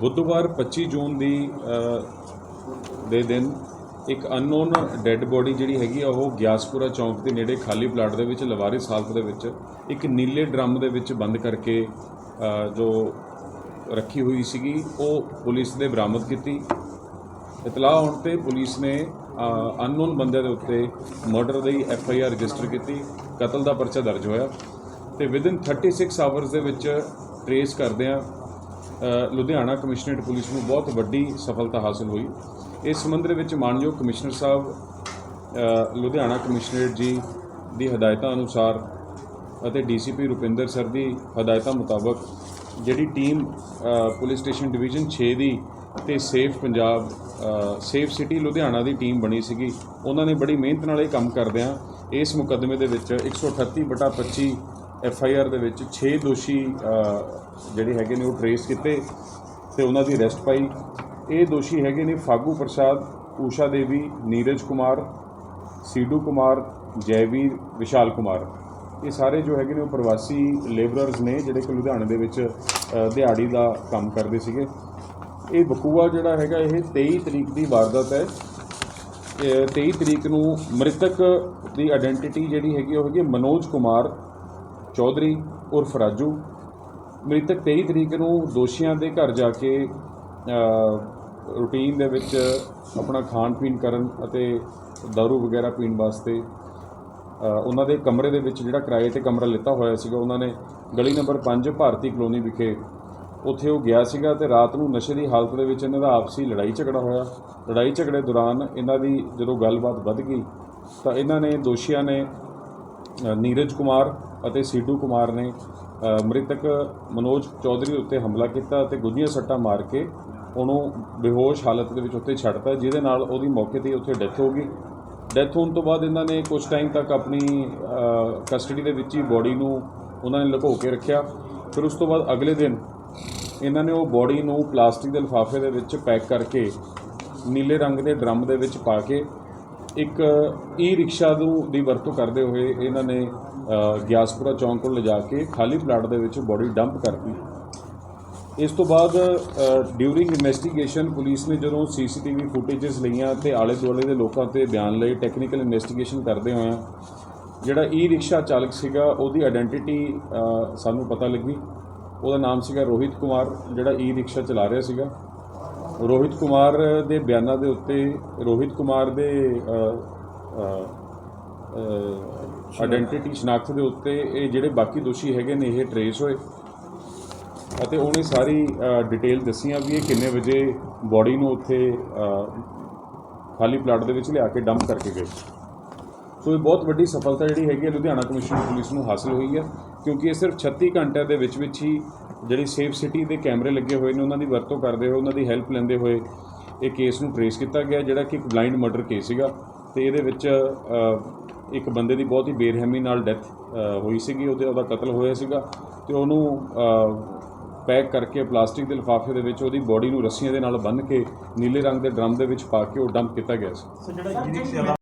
ਬੁੱਧਵਾਰ 25 ਜੂਨ ਦੀ ਦੇ ਦਿਨ ਇੱਕ ਅਨਨੋਨ ਡੈੱਡ ਬੋਡੀ ਜਿਹੜੀ ਹੈਗੀ ਆ ਉਹ ਗਿਆਸਪੁਰਾ ਚੌਂਕ ਦੇ ਨੇੜੇ ਖਾਲੀ ਪਲਾਟ ਦੇ ਵਿੱਚ ਲਵਾਰਿਸ ਹਾਲਤ ਦੇ ਵਿੱਚ ਇੱਕ ਨੀਲੇ ਡਰਮ ਦੇ ਵਿੱਚ ਬੰਦ ਕਰਕੇ ਜੋ ਰੱਖੀ ਹੋਈ ਸੀਗੀ ਉਹ ਪੁਲਿਸ ਨੇ ਬਰਾਮਦ ਕੀਤੀ। ਇਤਲਾਹ ਹੋਣ ਤੇ ਪੁਲਿਸ ਨੇ ਅਨਨੋਨ ਬੰਦੇ ਦੇ ਉੱਤੇ ਮਰਡਰ ਦੀ ਐਫ ਆਈ ਆਰ ਰਜਿਸਟਰ ਕੀਤੀ ਕਤਲ ਦਾ ਪਰਚਾ ਦਰਜ ਹੋਇਆ ਤੇ ਵਿਦਿਨ 36 ਆਵਰਸ ਦੇ ਵਿੱਚ ਟਰੇਸ ਕਰਦਿਆਂ ਅ, ਲੁਧਿਆਣਾ ਕਮਿਸ਼ਨਰੇਟ ਪੁਲਿਸ ਨੂੰ ਬਹੁਤ ਵੱਡੀ ਸਫਲਤਾ ਹਾਸਲ ਹੋਈ। ਇਸ ਸੰਬੰਧ ਦੇ ਵਿੱਚ ਮਾਨਯੋਗ ਕਮਿਸ਼ਨਰ ਸਾਹਿਬ ਲੁਧਿਆਣਾ ਕਮਿਸ਼ਨਰੇਟ ਜੀ ਦੀ ਹਦਾਇਤਾਂ ਅਨੁਸਾਰ ਅਤੇ ਡੀਸੀਪੀ ਰੁਪਿੰਦਰ ਸਰ ਦੀ ਹਦਾਇਤਾਂ ਮੁਤਾਬਕ ਜਿਹੜੀ ਟੀਮ ਪੁਲਿਸ ਸਟੇਸ਼ਨ ਡਿਵੀਜ਼ਨ 6 ਦੀ ਤੇ safe Punjab safe city Ludhiana ਦੀ ਟੀਮ ਬਣੀ ਸੀਗੀ, ਉਹਨਾਂ ਨੇ ਬੜੀ ਮਿਹਨਤ ਨਾਲ ਇਹ ਕੰਮ ਕਰਦਿਆਂ ਇਸ ਮੁਕੱਦਮੇ ਦੇ ਵਿੱਚ 138 ਬਟਾ 25 ਐਫ ਆਈ ਆਰ ਦੇ ਵਿੱਚ 6 ਦੋਸ਼ੀ ਜਿਹੜੇ ਹੈਗੇ ਨੇ ਉਹ ਟਰੇਸ ਕੀਤੇ ਤੇ ਉਹਨਾਂ ਦੀ ਅਰੈਸਟ ਪਾਈ। ਇਹ ਦੋਸ਼ੀ ਹੈਗੇ ਨੇ ਫਾਗੂ ਪ੍ਰਸਾਦ, ਊਸ਼ਾ ਦੇਵੀ, ਨੀਰਜ ਕੁਮਾਰ, ਸੀਡੂ ਕੁਮਾਰ, ਜੈਵੀਰ, ਵਿਸ਼ਾਲ ਕੁਮਾਰ। ਇਹ ਸਾਰੇ ਜੋ ਹੈਗੇ ਨੇ ਉਹ ਪ੍ਰਵਾਸੀ ਲੇਬਰਰਸ ਨੇ, ਜਿਹੜੇ ਕਿ ਲੁਧਿਆਣੇ ਦੇ ਵਿੱਚ ਦਿਹਾੜੀ ਦਾ ਕੰਮ ਕਰਦੇ ਸੀਗੇ। ਇਹ ਬਕੂਆ ਜਿਹੜਾ ਹੈਗਾ, ਇਹ 23 ਤਰੀਕ ਦੀ ਵਾਰਦਾਤ ਹੈ। ਇਹ 23 ਤਰੀਕ ਨੂੰ ਮ੍ਰਿਤਕ ਦੀ ਆਇਡੈਂਟੀਟੀ ਜਿਹੜੀ ਹੈਗੀ, ਉਹ ਹੈਗੀ ਮਨੋਜ ਕੁਮਾਰ। ਚੌਧਰੀ ਉਰਫ ਰਾਜੂ, ਮ੍ਰਿਤਕ 23 ਤਰੀਕ ਨੂੰ ਦੋਸ਼ੀਆਂ ਦੇ ਘਰ ਜਾ ਕੇ ਰੂਟੀਨ ਦੇ ਵਿੱਚ ਆਪਣਾ ਖਾਣ ਪੀਣ ਕਰਨ ਅਤੇ ਦਾਰੂ ਵਗੈਰਾ ਪੀਣ ਵਾਸਤੇ ਉਹਨਾਂ ਦੇ ਕਮਰੇ ਦੇ ਵਿੱਚ ਜਿਹੜਾ ਕਿਰਾਏ ਤੇ ਕਮਰਾ ਲਿੱਤਾ ਹੋਇਆ ਸੀਗਾ, ਉਹਨਾਂ ਨੇ ਗਲੀ ਨੰਬਰ 5 ਭਾਰਤੀ ਕਲੋਨੀ ਵਿਖੇ ਉੱਥੇ ਉਹ ਗਿਆ ਸੀਗਾ ਤੇ ਰਾਤ ਨੂੰ ਨਸ਼ੇ ਦੀ ਹਾਲਤ ਦੇ ਵਿੱਚ ਇਹਨਾਂ ਦਾ ਆਪਸੀ ਲੜਾਈ ਝਗੜਾ ਹੋਇਆ। ਲੜਾਈ ਝਗੜੇ ਦੌਰਾਨ ਇਹਨਾਂ ਦੀ ਜਦੋਂ ਗੱਲਬਾਤ ਵੱਧ ਗਈ ਤਾਂ ਇਹਨਾਂ ਨੇ ਦੋਸ਼ੀਆਂ ਨੇ ਨੀਰਜ ਕੁਮਾਰ ਅਤੇ ਸੀਡੂ ਕੁਮਾਰ ਨੇ ਮ੍ਰਿਤਕ ਮਨੋਜ ਚੌਧਰੀ ਉੱਤੇ ਹਮਲਾ ਕੀਤਾ ਅਤੇ ਗੁੱਝੀਆਂ ਸੱਟਾਂ ਮਾਰ ਕੇ ਉਹਨੂੰ ਬੇਹੋਸ਼ ਹਾਲਤ ਦੇ ਵਿੱਚ ਉੱਤੇ ਛੱਡਤਾ, ਜਿਹਦੇ ਨਾਲ ਉਹਦੀ ਮੌਕੇ ਤੇ ਹੀ ਉੱਥੇ ਡੈਥ ਹੋ ਗਈ। ਡੈਥ ਹੋਣ ਤੋਂ ਬਾਅਦ ਇਹਨਾਂ ਨੇ ਕੁਝ ਟਾਈਮ ਤੱਕ ਆਪਣੀ ਕਸਟਡੀ ਦੇ ਵਿੱਚ ਹੀ ਬੋਡੀ ਨੂੰ ਉਹਨਾਂ ਨੇ ਲੁਕੋ ਕੇ ਰੱਖਿਆ। ਫਿਰ ਉਸ ਤੋਂ ਬਾਅਦ ਅਗਲੇ ਦਿਨ ਇਹਨਾਂ ਨੇ ਉਹ ਬੋਡੀ ਨੂੰ ਪਲਾਸਟਿਕ ਦੇ ਲਿਫਾਫੇ ਦੇ ਵਿੱਚ ਪੈਕ ਕਰਕੇ ਨੀਲੇ ਰੰਗ ਦੇ ਡਰਮ ਦੇ ਵਿੱਚ ਪਾ ਕੇ ਇੱਕ ਈ ਰਿਕਸ਼ਾ ਨੂੰ ਦੀ ਵਰਤੋਂ ਕਰਦੇ ਹੋਏ ਇਹਨਾਂ ਨੇ ਗਿਆਸਪੁਰਾ ਚੌਂਕ ਕੋਲ ਲਿਜਾ ਕੇ ਖਾਲੀ ਪਲਾਟ ਦੇ ਵਿੱਚ ਬੋਡੀ ਡੰਪ ਕਰਤੀ। ਇਸ ਤੋਂ ਬਾਅਦ ਡਿਊਰਿੰਗ ਇਨਵੈਸਟੀਗੇਸ਼ਨ ਪੁਲਿਸ ਨੇ ਜਦੋਂ ਸੀਸੀਟੀਵੀ ਫੁਟੇजेस ਲਈਆਂ ਤੇ ਆਲੇ ਦੁਆਲੇ ਦੇ ਲੋਕਾਂ ਤੇ ਬਿਆਨ ਲਏ, ਟੈਕਨੀਕਲ ਇਨਵੈਸਟੀਗੇਸ਼ਨ ਕਰਦੇ ਹੋਏ ਜਿਹੜਾ ਈ ਰਿਕਸ਼ਾ ਚਾਲਕ ਸੀਗਾ, ਉਹਦੀ ਆਇਡੈਂਟੀਟੀ ਸਾਨੂੰ ਪਤਾ ਲੱਗੀ। ਉਹਦਾ ਨਾਮ ਸੀਗਾ ਰੋਹਿਤ ਕੁਮਾਰ, ਜਿਹੜਾ ਈ ਰਿਕਸ਼ਾ ਚਲਾ ਰਿਹਾ ਸੀਗਾ। ਰੋਹਿਤ ਕੁਮਾਰ ਦੇ ਬਿਆਨਾਂ ਦੇ ਉੱਤੇ ਰੋਹਿਤ ਕੁਮਾਰ ਦੇ ਆਇਡੈਂਟੀਟੀ ਸ਼ਨਾਖਤ ਦੇ ਉੱਤੇ ਇਹ ਜਿਹੜੇ ਬਾਕੀ ਦੋਸ਼ੀ ਹੈਗੇ ਨੇ ਇਹ ਟਰੇਸ ਹੋਏ। ਅਤੇ ਉਹਨੇ ਸਾਰੀ ਡਿਟੇਲ ਦੱਸੀਆਂ ਵੀ ਇਹ ਕਿੰਨੇ ਵਜੇ ਬੋਡੀ ਨੂੰ ਉੱਥੇ ਖਾਲੀ ਪਲਾਟ ਦੇ ਵਿੱਚ ਲਿਆ ਕੇ ਡੰਪ ਕਰਕੇ ਗਏ। ਸੋ ਇਹ ਬਹੁਤ ਵੱਡੀ ਸਫਲਤਾ ਜਿਹੜੀ ਹੈਗੀ ਹੈ ਲੁਧਿਆਣਾ ਕਮਿਸ਼ਨ ਪੁਲਿਸ ਨੂੰ ਹਾਸਲ ਹੋਈ ਹੈ, ਕਿਉਂਕਿ ਇਹ ਸਿਰਫ 36 ਘੰਟਿਆਂ ਦੇ ਵਿੱਚ ਵਿੱਚ ਹੀ ਜਿਹੜੀ ਸੇਫ ਸਿਟੀ ਦੇ ਕੈਮਰੇ ਲੱਗੇ ਹੋਏ ਨੇ, ਉਹਨਾਂ ਦੀ ਵਰਤੋਂ ਕਰਦੇ ਹੋਏ, ਉਹਨਾਂ ਦੀ ਹੈਲਪ ਲੈਂਦੇ ਹੋਏ ਇਹ ਕੇਸ ਨੂੰ ਟਰੇਸ ਕੀਤਾ ਗਿਆ, ਜਿਹੜਾ ਕਿ ਇੱਕ ਬਲਾਈਂਡ ਮਰਡਰ ਕੇਸ ਸੀਗਾ ਤੇ ਇਹਦੇ ਵਿੱਚ ਇੱਕ ਬੰਦੇ ਦੀ ਬਹੁਤ ਹੀ ਬੇਰਹਿਮੀ ਨਾਲ ਡੈਥ ਹੋਈ ਸੀਗੀ, ਉਹਦੇ, ਉਹਦਾ ਕਤਲ ਹੋਇਆ ਸੀਗਾ ਤੇ ਉਹਨੂੰ ਪੈਕ ਕਰਕੇ ਪਲਾਸਟਿਕ ਦੇ ਲਿਫਾਫੇ ਦੇ ਵਿੱਚ ਉਹਦੀ ਬੋਡੀ ਨੂੰ ਰੱਸੀਆਂ ਦੇ ਨਾਲ ਬੰਨ੍ਹ ਕੇ ਨੀਲੇ ਰੰਗ ਦੇ ਡਰਮ ਦੇ ਵਿੱਚ ਪਾ ਕੇ ਉਹ ਡੰਪ ਕੀਤਾ ਗਿਆ ਸੀ।